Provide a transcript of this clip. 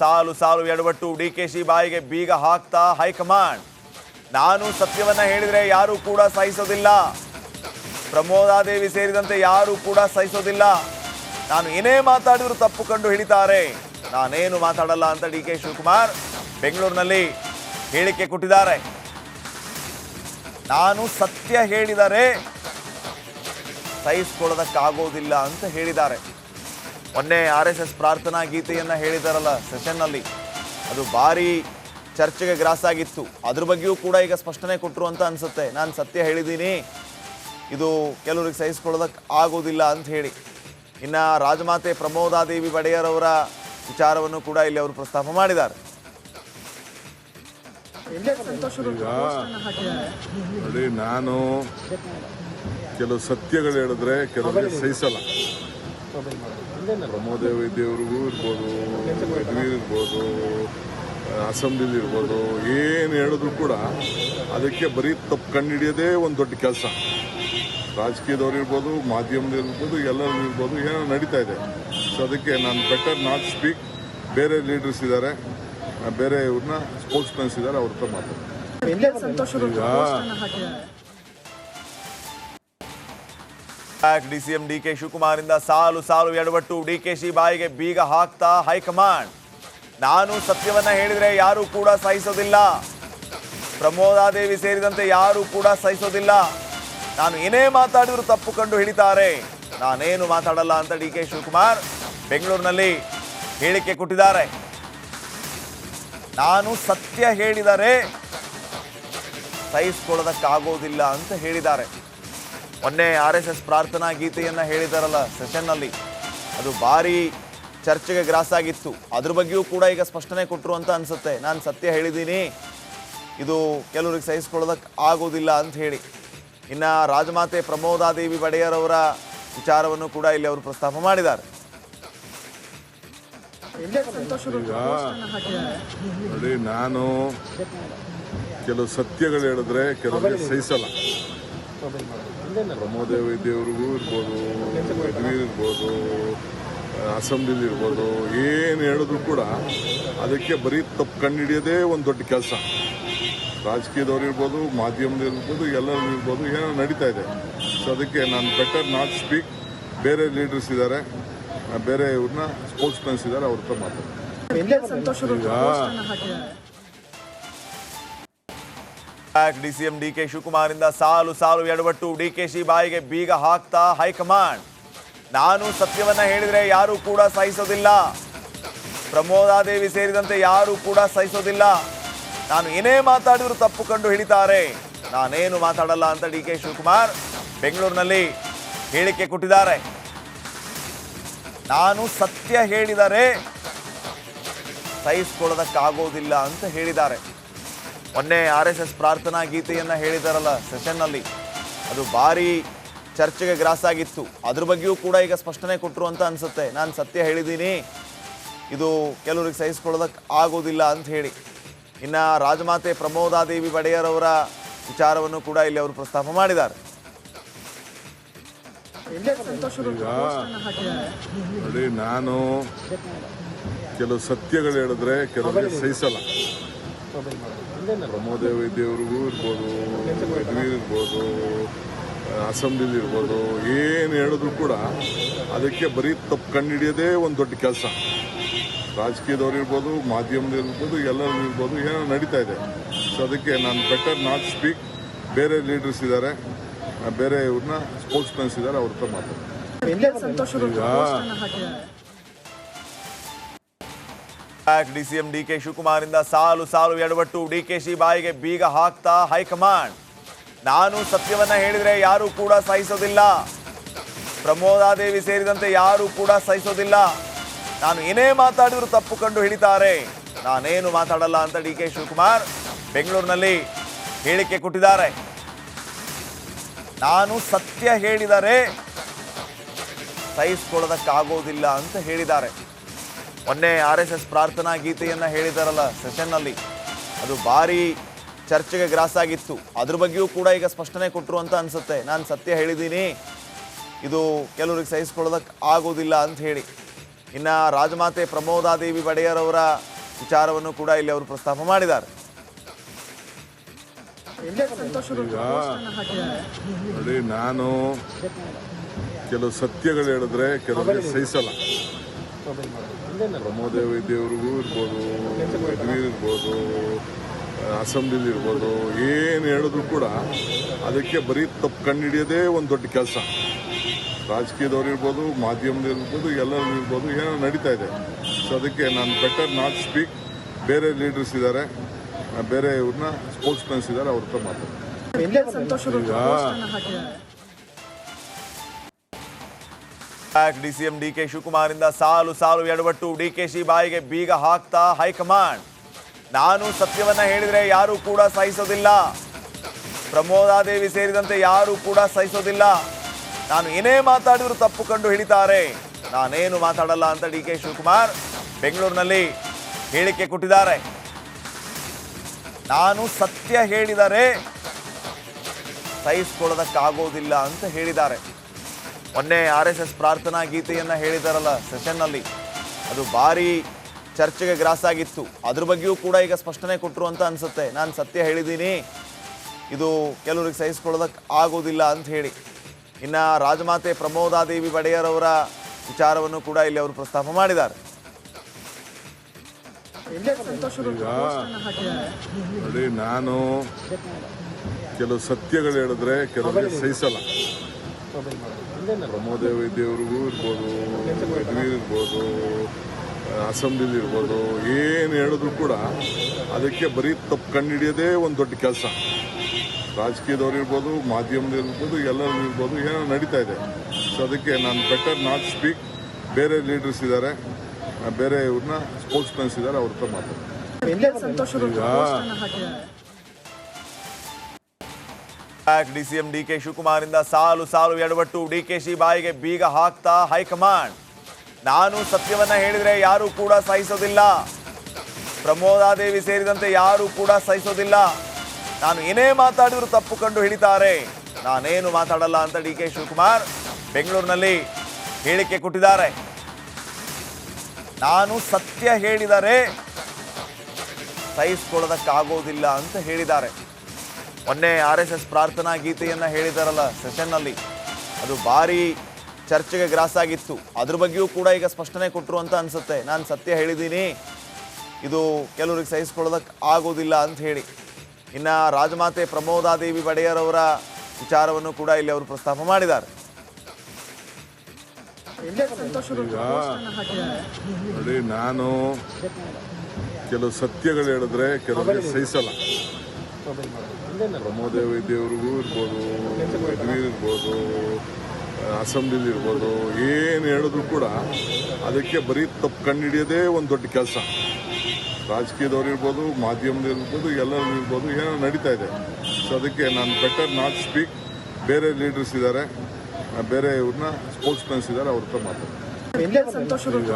ಸಾಲು ಸಾಲು ಎಡವಟ್ಟು. ಡಿಕೆಶಿ ಬಾಯಿಗೆ ಬೀಗ ಹಾಕ್ತಾ ಹೈಕಮಾಂಡ್. ನಾನು ಸತ್ಯವನ್ನ ಹೇಳಿದ್ರೆ ಯಾರು ಕೂಡ ಸಹಿಸೋದಿಲ್ಲ. ಪ್ರಮೋದಾದೇವಿ ಸೇರಿದಂತೆ ಯಾರು ಕೂಡ ಸಹಿಸೋದಿಲ್ಲ. ನಾನು ಏನೇ ಮಾತಾಡಿದ್ರು ತಪ್ಪು ಕಂಡು ಹಿಡಿತಾರೆ. ನಾನೇನು ಮಾತಾಡಲ್ಲ ಅಂತ ಡಿ ಕೆ ಶಿವಕುಮಾರ್ ಬೆಂಗಳೂರಿನಲ್ಲಿ ಹೇಳಿಕೆ ಕೊಟ್ಟಿದ್ದಾರೆ. ನಾನು ಸತ್ಯ ಹೇಳಿದರೆ ಸಹಿಸ್ಕೊಳ್ಳೋದಕ್ಕಾಗೋದಿಲ್ಲ ಅಂತ ಹೇಳಿದ್ದಾರೆ. ಮೊನ್ನೆ ಆರ್ ಎಸ್ ಎಸ್ ಪ್ರಾರ್ಥನಾ ಗೀತೆಯನ್ನು ಹೇಳಿದಾರಲ್ಲ ಸೆಷನ್ನಲ್ಲಿ. ಅದು ಭಾರಿ ಚರ್ಚೆಗೆ ಗ್ರಾಸ ಆಗಿತ್ತು. ಅದ್ರ ಬಗ್ಗೆಯೂ ಕೂಡ ಈಗ ಸ್ಪಷ್ಟನೆ ಕೊಟ್ಟರು ಅಂತ ಅನಿಸುತ್ತೆ. ನಾನು ಸತ್ಯ ಹೇಳಿದ್ದೀನಿ ಇದು ಕೆಲವ್ರಿಗೆ ಸಹಿಸ್ಕೊಳ್ಳೋದಕ್ಕೆ ಆಗೋದಿಲ್ಲ ಅಂತ ಹೇಳಿ. ಇನ್ನ ರಾಜಮಾತೆ ಪ್ರಮೋದಾದೇವಿ ಒಡೆಯರ್ ಅವರ ವಿಚಾರವನ್ನು ಕೂಡ ಇಲ್ಲಿ ಅವರು ಪ್ರಸ್ತಾಪ ಮಾಡಿದ್ದಾರೆ. ನೋಡಿ, ನಾನು ಕೆಲವು ಸತ್ಯಗಳು ಹೇಳಿದ್ರೆ ಕೆಲವರಿಗೆ ಸಹಿಸಲ್ಲ. ಪ್ರಮೋದೇವಿ ದೇವ್ರಿಗೂ ಇರ್ಬೋದು ಯದುವೀರ್ ಇರ್ಬೋದು ಅಸೆಂಬ್ಲಿಲಿ ಇರ್ಬೋದು ಏನು ಹೇಳಿದ್ರು ಕೂಡ ಅದಕ್ಕೆ ಬರೀ ತಪ್ಪು ಕಂಡುಹಿಡಿಯೋದೇ ಒಂದು ದೊಡ್ಡ ಕೆಲಸ. ರಾಜಕೀಯದವ್ರು ಇರ್ಬೋದು ಮಾಧ್ಯಮದವ್ರಿರ್ಬೋದು ಎಲ್ಲರೂ ಇರ್ಬೋದು ಏನೋ ನಡೀತಾ ಇದೆ. ಸೊ ಅದಕ್ಕೆ ನಾನು ಬೆಟರ್ ನಾಟ್ ಸ್ಪೀಕ್ ಬೇರೆ ಲೀಡರ್ಸ್ ಇದ್ದಾರೆ. ಬೇರೆ ಇವ್ರನ್ನ ಸ್ಪೋರ್ಟ್ಸ್ ಮ್ಯಾನ್ಸ್ ಇದ್ದಾರೆ ಅವ್ರ ಹತ್ರ ಮಾತಾಡ್ತೀನಿ. ಡಿಸಿಎಂ ಡಿ ಕೆ ಶಿವಕುಮಾರ್ ಇಂದ ಸಾಲು ಸಾಲು ಎಡವಟ್ಟು ಡಿಕೆಶಿ ಬಾಯಿಗೆ ಬೀಗ ಹಾಕ್ತಾ ಹೈಕಮಾಂಡ್. ನಾನು ಸತ್ಯವನ್ನ ಹೇಳಿದ್ರೆ ಯಾರು ಕೂಡ ಸಹಿಸೋದಿಲ್ಲ. ಪ್ರಮೋದಾದೇವಿ ಸೇರಿದಂತೆ ಯಾರು ಕೂಡ ಸಹಿಸೋದಿಲ್ಲ. ನಾನು ಏನೇ ಮಾತಾಡಿದ್ರು ತಪ್ಪು ಕಂಡು ಹಿಡಿತಾರೆ. ನಾನೇನು ಮಾತಾಡಲ್ಲ ಅಂತ ಡಿ ಕೆ ಶಿವಕುಮಾರ್ ಬೆಂಗಳೂರಿನಲ್ಲಿ ಹೇಳಿಕೆ ಕೊಟ್ಟಿದ್ದಾರೆ. ನಾನು ಸತ್ಯ ಹೇಳಿದರೆ ಸಹಿಸ್ಕೊಳ್ಳೋದಕ್ಕಾಗೋದಿಲ್ಲ ಅಂತ ಹೇಳಿದ್ದಾರೆ. ಮೊನ್ನೆ ಆರ್ ಎಸ್ ಎಸ್ ಪ್ರಾರ್ಥನಾ ಗೀತೆಯನ್ನು ಹೇಳಿದಾರಲ್ಲ ಸೆಷನ್ನಲ್ಲಿ. ಅದು ಭಾರಿ ಚರ್ಚೆಗೆ ಗ್ರಾಸ ಆಗಿತ್ತು. ಅದ್ರ ಬಗ್ಗೆಯೂ ಕೂಡ ಈಗ ಸ್ಪಷ್ಟನೆ ಕೊಟ್ಟರು ಅಂತ ಅನಿಸುತ್ತೆ. ನಾನು ಸತ್ಯ ಹೇಳಿದ್ದೀನಿ. ಇದು ಕೆಲವ್ರಿಗೆ ಸಹಿಸ್ಕೊಳ್ಳೋದಕ್ಕೆ ಆಗೋದಿಲ್ಲ ಅಂತ ಹೇಳಿ. ಇನ್ನು ರಾಜಮಾತೆ ಪ್ರಮೋದಾದೇವಿ ಒಡೆಯರ್ ಅವರ ವಿಚಾರವನ್ನು ಕೂಡ ಇಲ್ಲಿ ಅವರು ಪ್ರಸ್ತಾಪ ಮಾಡಿದ್ದಾರೆ. ನೋಡಿ, ನಾನು ಕೆಲವು ಸತ್ಯಗಳು ಹೇಳಿದ್ರೆ ಕೆಲವರಿಗೆ ಸಹಿಸಲ್ಲ. ಪ್ರಮೋದೇವಿ ದೇವ್ರಿಗೂ ಇರ್ಬೋದು ಯದುವೀರ್ ಇರ್ಬೋದು ಅಸೆಂಬ್ಲಿಲಿ ಇರ್ಬೋದು ಏನು ಹೇಳಿದ್ರು ಕೂಡ ಅದಕ್ಕೆ ಬರೀ ತಪ್ಪು ಕಂಡುಹಿಡಿಯೋದೇ ಒಂದು ದೊಡ್ಡ ಕೆಲಸ. ರಾಜಕೀಯದವ್ರು ಇರ್ಬೋದು ಮಾಧ್ಯಮದ ಇರ್ಬೋದು ಎಲ್ಲರೂ ಇರ್ಬೋದು ಏನೋ ನಡೀತಾ ಇದೆ. ಸೊ ಅದಕ್ಕೆ ನಾನು ಬೆಟರ್ ನಾಟ್ ಸ್ಪೀಕ್ ಬೇರೆ ಲೀಡರ್ಸ್ ಇದ್ದಾರೆ. ಬೇರೆ ಇವ್ರನ್ನ ಸ್ಪೋರ್ಟ್ಸ್ ಮ್ಯಾನ್ಸ್ ಇದ್ದಾರೆ ಅವ್ರ ಹತ್ರ ಮಾತಾಡ್ತೀನಿ. ಡಿಸಿಎಂ ಡಿ ಕೆ ಶಿವಕುಮಾರಿಂದ ಸಾಲು ಸಾಲು ಎಡವಟ್ಟು. ಡಿಕೆಶಿ ಬಾಯಿಗೆ ಬೀಗ ಹಾಕ್ತಾ ಹೈಕಮಾಂಡ್. ನಾನು ಸತ್ಯವನ್ನ ಹೇಳಿದ್ರೆ ಯಾರು ಕೂಡ ಸಹಿಸೋದಿಲ್ಲ. ಪ್ರಮೋದಾದೇವಿ ಸೇರಿದಂತೆ ಯಾರು ಕೂಡ ಸಹಿಸೋದಿಲ್ಲ. ನಾನು ಏನೇ ಮಾತಾಡಿದ್ರು ತಪ್ಪು ಕಂಡು ಹಿಡಿತಾರೆ. ನಾನೇನು ಮಾತಾಡಲ್ಲ ಅಂತ ಡಿ ಕೆ ಶಿವಕುಮಾರ್ ಬೆಂಗಳೂರಿನಲ್ಲಿ ಹೇಳಿಕೆ ಕೊಟ್ಟಿದ್ದಾರೆ. ನಾನು ಸತ್ಯ ಹೇಳಿದರೆ ಸಹಿಸ್ಕೊಳ್ಳೋದಕ್ಕಾಗೋದಿಲ್ಲ ಅಂತ ಹೇಳಿದ್ದಾರೆ. ಮೊನ್ನೆ ಆರ್ ಎಸ್ ಎಸ್ ಪ್ರಾರ್ಥನಾ ಗೀತೆಯನ್ನು ಹೇಳಿದಾರಲ್ಲ ಸೆಷನ್ನಲ್ಲಿ. ಅದು ಭಾರಿ ಚರ್ಚೆಗೆ ಗ್ರಾಸ ಆಗಿತ್ತು. ಅದ್ರ ಬಗ್ಗೆಯೂ ಕೂಡ ಈಗ ಸ್ಪಷ್ಟನೆ ಕೊಟ್ಟರು ಅಂತ ಅನಿಸುತ್ತೆ. ನಾನು ಸತ್ಯ ಹೇಳಿದ್ದೀನಿ. ಇದು ಕೆಲವ್ರಿಗೆ ಸಹಿಸ್ಕೊಳ್ಳೋದಕ್ಕೆ ಆಗೋದಿಲ್ಲ ಅಂತ ಹೇಳಿ. ಇನ್ನ ರಾಜಮಾತೆ ಪ್ರಮೋದಾದೇವಿ ಒಡೆಯರ್ ಅವರ ವಿಚಾರವನ್ನು ಕೂಡ ಇಲ್ಲಿ ಅವರು ಪ್ರಸ್ತಾಪ ಮಾಡಿದ್ದಾರೆ. ನಾನು ಕೆಲವು ಸತ್ಯಗಳು ಹೇಳಿದ್ರೆ ಕೆಲವರಿಗೆ ಸಹಿಸಲ್ಲ. ಪ್ರಮೋದೇವಿ ದೇವ್ರಿಗೂ ಇರ್ಬೋದು ಯದುವೀರ್ ಇರ್ಬೋದು ಅಸೆಂಬ್ಲಿಲಿ ಇರ್ಬೋದು ಏನು ಹೇಳಿದ್ರು ಕೂಡ ಅದಕ್ಕೆ ಬರೀ ತಪ್ಪು ಕಂಡುಹಿಡಿಯೋದೇ ಒಂದು ದೊಡ್ಡ ಕೆಲಸ. ರಾಜಕೀಯದವ್ರು ಇರ್ಬೋದು ಮಾಧ್ಯಮದಲ್ಲಿರ್ಬೋದು ಎಲ್ಲರೂ ಇರ್ಬೋದು ಏನೋ ನಡೀತಾ ಇದೆ. ಸೊ ಅದಕ್ಕೆ ನಾನು ಬೆಟರ್ ನಾಟ್ ಸ್ಪೀಕ್ ಬೇರೆ ಲೀಡರ್ಸ್ ಇದ್ದಾರೆ. ಬೇರೆ ಇವ್ರನ್ನ ಸ್ಪೋರ್ಟ್ಸ್ ಮ್ಯಾನ್ಸ್ ಇದ್ದಾರೆ ಅವ್ರ ಹತ್ರ ಮಾತಾಡ್ತೀನಿ. ಈಗ ಡಿಸಿಎಂ ಡಿ ಕೆ ಶಿವಕುಮಾರ್ ಇಂದ ಸಾಲು ಸಾಲು ಎಡವಟ್ಟು. ಡಿಕೆಶಿ ಬಾಯಿಗೆ ಬೀಗ ಹಾಕ್ತಾ ಹೈಕಮಾಂಡ್. ನಾನು ಸತ್ಯವನ್ನ ಹೇಳಿದ್ರೆ ಯಾರು ಕೂಡ ಸಹಿಸೋದಿಲ್ಲ. ಪ್ರಮೋದಾದೇವಿ ಸೇರಿದಂತೆ ಯಾರು ಕೂಡ ಸಹಿಸೋದಿಲ್ಲ. ನಾನು ಏನೇ ಮಾತಾಡಿದ್ರು ತಪ್ಪು ಕಂಡು ಹಿಡಿತಾರೆ. ನಾನೇನು ಮಾತಾಡಲ್ಲ ಅಂತ ಡಿ ಕೆ ಶಿವಕುಮಾರ್ ಬೆಂಗಳೂರಿನಲ್ಲಿ ಹೇಳಿಕೆ ಕೊಟ್ಟಿದ್ದಾರೆ. ನಾನು ಸತ್ಯ ಹೇಳಿದರೆ ಸಹಿಸ್ಕೊಳ್ಳೋದಕ್ಕಾಗೋದಿಲ್ಲ ಅಂತ ಹೇಳಿದ್ದಾರೆ. ಮೊನ್ನೆ ಆರ್ ಎಸ್ ಎಸ್ ಪ್ರಾರ್ಥನಾ ಗೀತೆಯನ್ನು ಹೇಳಿದಾರಲ್ಲ ಸೆಷನ್ನಲ್ಲಿ. ಅದು ಭಾರಿ ಚರ್ಚೆಗೆ ಗ್ರಾಸ ಆಗಿತ್ತು. ಅದ್ರ ಬಗ್ಗೆಯೂ ಕೂಡ ಈಗ ಸ್ಪಷ್ಟನೆ ಕೊಟ್ಟರು ಅಂತ ಅನಿಸುತ್ತೆ. ನಾನು ಸತ್ಯ ಹೇಳಿದ್ದೀನಿ ಇದು ಕೆಲವರಿಗೆ ಸಹಿಸ್ಕೊಳ್ಳೋದಕ್ಕೆ ಆಗೋದಿಲ್ಲ ಅಂತ ಹೇಳಿ. ಇನ್ನು ರಾಜಮಾತೆ ಪ್ರಮೋದಾದೇವಿ ಒಡೆಯರ್ ಅವರ ವಿಚಾರವನ್ನು ಕೂಡ ಇಲ್ಲಿ ಅವರು ಪ್ರಸ್ತಾಪ ಮಾಡಿದ್ದಾರೆ. ನಾನು ಕೆಲವು ಸತ್ಯಗಳು ಹೇಳಿದ್ರೆ ಕೆಲವರಿಗೆ ಸಹಿಸಲ್ಲ. ಪ್ರಮೋದೇವಿ ದೇವ್ರಿಗೂ ಇರ್ಬೋದು ಯದುವೀರ್ ಇರ್ಬೋದು ಅಸೆಂಬ್ಲಿಲಿ ಇರ್ಬೋದು ಏನು ಹೇಳಿದ್ರು ಕೂಡ ಅದಕ್ಕೆ ಬರೀ ತಪ್ಪು ಕಂಡುಹಿಡಿಯೋದೇ ಒಂದು ದೊಡ್ಡ ಕೆಲಸ. ರಾಜಕೀಯದವ್ರು ಇರ್ಬೋದು ಮಾಧ್ಯಮದವ್ರು ಇರ್ಬೋದು ಎಲ್ಲರೂ ಇರ್ಬೋದು ಏನೋ ನಡೀತಾ ಇದೆ. ಸೊ ಅದಕ್ಕೆ ನಾನು ಬೆಟರ್ ನಾಟ್ ಸ್ಪೀಕ್ ಬೇರೆ ಲೀಡರ್ಸ್ ಇದ್ದಾರೆ. ಬೇರೆ ಇವ್ರನ್ನ ಸ್ಪೋರ್ಟ್ಸ್ ಮ್ಯಾನ್ಸ್ ಇದ್ದಾರೆ ಅವ್ರ ಹತ್ರ ಮಾತಾಡ್ತೀನಿ. D C M D K ಶಿವಕುಮಾರಿಂದ ಸಾಲು ಸಾಲು ಎಡವಟ್ಟು. ಡಿ ಕೆ ಶಿ ಬಾಯಿಗೆ ಬೀಗ ಹಾಕ್ತಾ ಹೈಕಮಾಂಡ್. ನಾನು ಸತ್ಯವನ್ನ ಹೇಳಿದ್ರೆ ಯಾರು ಕೂಡ ಸಹಿಸೋದಿಲ್ಲ. ಪ್ರಮೋದಾದೇವಿ ಸೇರಿದಂತೆ ಯಾರು ಕೂಡ ಸಹಿಸೋದಿಲ್ಲ. ನಾನು ಏನೇ ಮಾತಾಡಿದ್ರು ತಪ್ಪು ಕಂಡು ಹಿಡಿತಾರೆ. ನಾನೇನು ಮಾತಾಡಲ್ಲ ಅಂತ ಡಿ ಕೆ ಶಿವಕುಮಾರ್ ಬೆಂಗಳೂರಿನಲ್ಲಿ ಹೇಳಿಕೆ ಕೊಟ್ಟಿದ್ದಾರೆ. ನಾನು ಸತ್ಯ ಹೇಳಿದರೆ ಸಹಿಸ್ಕೊಳ್ಳೋದಕ್ಕಾಗೋದಿಲ್ಲ ಅಂತ ಹೇಳಿದ್ದಾರೆ. ಮೊನ್ನೆ ಆರ್ ಎಸ್ ಎಸ್ ಪ್ರಾರ್ಥನಾ ಗೀತೆಯನ್ನು ಹೇಳಿದಾರಲ್ಲ ಸೆಷನ್ನಲ್ಲಿ. ಅದು ಭಾರಿ ಚರ್ಚೆಗೆ ಗ್ರಾಸ ಆಗಿತ್ತು. ಅದ್ರ ಬಗ್ಗೆಯೂ ಕೂಡ ಈಗ ಸ್ಪಷ್ಟನೆ ಕೊಟ್ಟರು ಅಂತ ಅನಿಸುತ್ತೆ. ನಾನು ಸತ್ಯ ಹೇಳಿದ್ದೀನಿ. ಇದು ಕೆಲವ್ರಿಗೆ ಸಹಿಸ್ಕೊಳ್ಳೋದಕ್ಕೆ ಆಗೋದಿಲ್ಲ ಅಂತ ಹೇಳಿ. ಇನ್ನ ರಾಜಮಾತೆ ಪ್ರಮೋದಾದೇವಿ ಒಡೆಯರ್ ಅವರ ವಿಚಾರವನ್ನು ಕೂಡ ಇಲ್ಲಿ ಅವರು ಪ್ರಸ್ತಾಪ ಮಾಡಿದ್ದಾರೆ. ನೋಡಿ, ನಾನು ಕೆಲವು ಸತ್ಯಗಳು ಹೇಳಿದ್ರೆ ಕೆಲವರಿಗೆ ಸಹಿಸಲ್ಲ. ಪ್ರಮೋದೇವಿ ದೇವ್ರಿಗೂ ಇರ್ಬೋದು ಇರ್ಬೋದು ಅಸೆಂಬ್ಲಿಲಿ ಇರ್ಬೋದು ಏನು ಹೇಳಿದ್ರು ಕೂಡ ಅದಕ್ಕೆ ಬರೀ ತಪ್ಪು ಕಂಡುಹಿಡಿಯೋದೇ ಒಂದು ದೊಡ್ಡ ಕೆಲಸ. ರಾಜಕೀಯದವ್ರು ಇರ್ಬೋದು ಮಾಧ್ಯಮದವ್ರು ಇರ್ಬೋದು ಎಲ್ಲರೂ ಇರ್ಬೋದು ಏನೋ ನಡೀತಾ ಇದೆ. ಸೊ ಅದಕ್ಕೆ ನಾನು ಬೆಟರ್ ನಾಟ್ ಸ್ಪೀಕ್ ಬೇರೆ ಲೀಡರ್ಸ್ ಇದ್ದಾರೆ. ಬೇರೆ ಇವ್ರನ್ನ ಸ್ಪೋರ್ಟ್ಸ್ ಮೆನ್ಸ್ ಇದ್ದಾರೆ ಅವ್ರ ಹತ್ರ ಮಾತಾಡ್ತೀನಿ. ಸಂತೋಷ್ ಈಗ D C M D K Shivakumar ಇಂದ ಸಾಲು ಸಾಲು ಎಡವಟ್ಟು. ಡಿ ಕೆ ಶಿ ಬಾಯಿಗೆ ಬೀಗ ಹಾಕ್ತಾ ಹೈಕಮಾಂಡ್ ನಾನು ಸತ್ಯವನ್ನ ಹೇಳಿದ್ರೆ ಯಾರು ಕೂಡ ಸಹಿಸೋದಿಲ್ಲ. ಪ್ರಮೋದಾದೇವಿ ಸೇರಿದಂತೆ ಯಾರು ಕೂಡ ಸಹಿಸೋದಿಲ್ಲ. ನಾನು ಏನೇ ಮಾತಾಡಿದ್ರು ತಪ್ಪು ಕಂಡು ಹಿಡಿತಾರೆ. ನಾನೇನು ಮಾತಾಡಲ್ಲ ಅಂತ ಡಿ ಕೆ ಶಿವಕುಮಾರ್ ಬೆಂಗಳೂರಿನಲ್ಲಿ ಹೇಳಿಕೆ ಕೊಟ್ಟಿದ್ದಾರೆ. ನಾನು ಸತ್ಯ ಹೇಳಿದರೆ ಸಹಿಸ್ಕೊಳ್ಳೋದಕ್ಕಾಗೋದಿಲ್ಲ ಅಂತ ಹೇಳಿದ್ದಾರೆ. ಮೊನ್ನೆ ಆರ್ ಎಸ್ ಎಸ್ ಪ್ರಾರ್ಥನಾ ಗೀತೆಯನ್ನು ಹೇಳಿದಾರಲ್ಲ ಸೆಷನ್ನಲ್ಲಿ. ಅದು ಭಾರಿ ಚರ್ಚೆಗೆ ಗ್ರಾಸ ಆಗಿತ್ತು. ಅದ್ರ ಬಗ್ಗೆಯೂ ಕೂಡ ಈಗ ಸ್ಪಷ್ಟನೆ ಕೊಟ್ಟರು ಅಂತ ಅನಿಸುತ್ತೆ. ನಾನು ಸತ್ಯ ಹೇಳಿದ್ದೀನಿ ಇದು ಕೆಲವರಿಗೆ ಸಹಿಸ್ಕೊಳ್ಳೋದಕ್ಕೆ ಆಗೋದಿಲ್ಲ ಅಂತ ಹೇಳಿ. ಇನ್ನು ರಾಜಮಾತೆ ಪ್ರಮೋದಾದೇವಿ ಒಡೆಯರ್ ಅವರ ವಿಚಾರವನ್ನು ಕೂಡ ಇಲ್ಲಿ ಅವರು ಪ್ರಸ್ತಾಪ ಮಾಡಿದ್ದಾರೆ. ನಾನು ಕೆಲವು ಸತ್ಯಗಳು ಹೇಳಿದ್ರೆ ಕೆಲವರಿಗೆ ಸಹಿಸಲ್ಲ. ಪ್ರಮೋದೇವಿ ದೇವ್ರಿಗೂ ಇರ್ಬೋದು ಯದುವೀರ್ ಇರ್ಬೋದು ಅಸೆಂಬ್ಲಿಲಿ ಇರ್ಬೋದು ಏನು ಹೇಳಿದ್ರು ಕೂಡ ಅದಕ್ಕೆ ಬರೀ ತಪ್ಪು ಕಂಡುಹಿಡಿಯೋದೇ ಒಂದು ದೊಡ್ಡ ಕೆಲಸ. ರಾಜಕೀಯದವ್ರು ಇರ್ಬೋದು ಮಾಧ್ಯಮದವ್ರು ಇರ್ಬೋದು ಎಲ್ಲರೂ ಇರ್ಬೋದು ಏನೋ ನಡೀತಾ ಇದೆ. ಸೊ ಅದಕ್ಕೆ ನಾನು ಬೆಟರ್ ನಾಟ್ ಸ್ಪೀಕ್ ಬೇರೆ ಲೀಡರ್ಸ್ ಇದ್ದಾರೆ. ಬೇರೆ ಇವ್ರನ್ನ ಸ್ಪೋರ್ಟ್ಸ್ ಮ್ಯಾನ್ಸ್ ಇದ್ದಾರೆ ಅವ್ರ ಹತ್ರ ಮಾತಾಡ್ತೀನಿ. ಈಗ